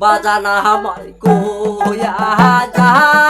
বাজানা আমার কোয়া যা।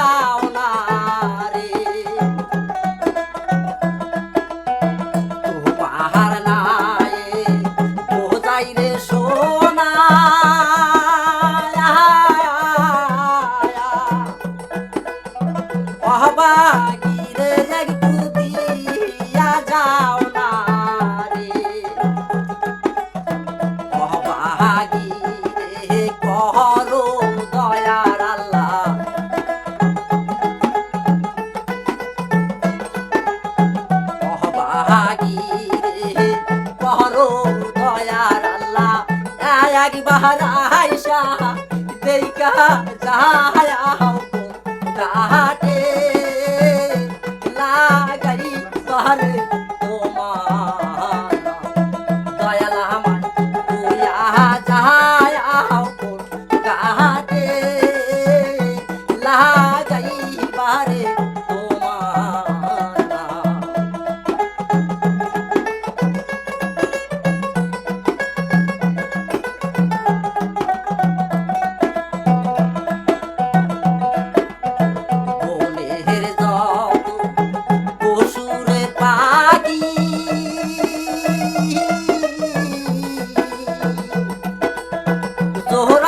Tchau! একবার আয়সা দেখা যাও দাটে লাগাই ঘরে তোমার দয়াল আমার তুই আ যাও গাটে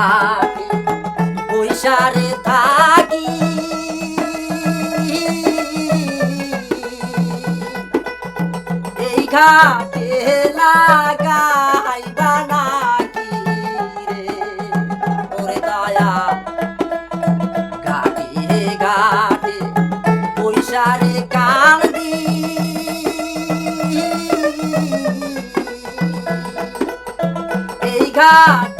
থাকি পয়সারে থাকি। এই ঘাটে লাগাইবা নাকি রে? ওরে দয়া, ঘাটে ঘাটে পয়সারে কাল দি এই ঘাট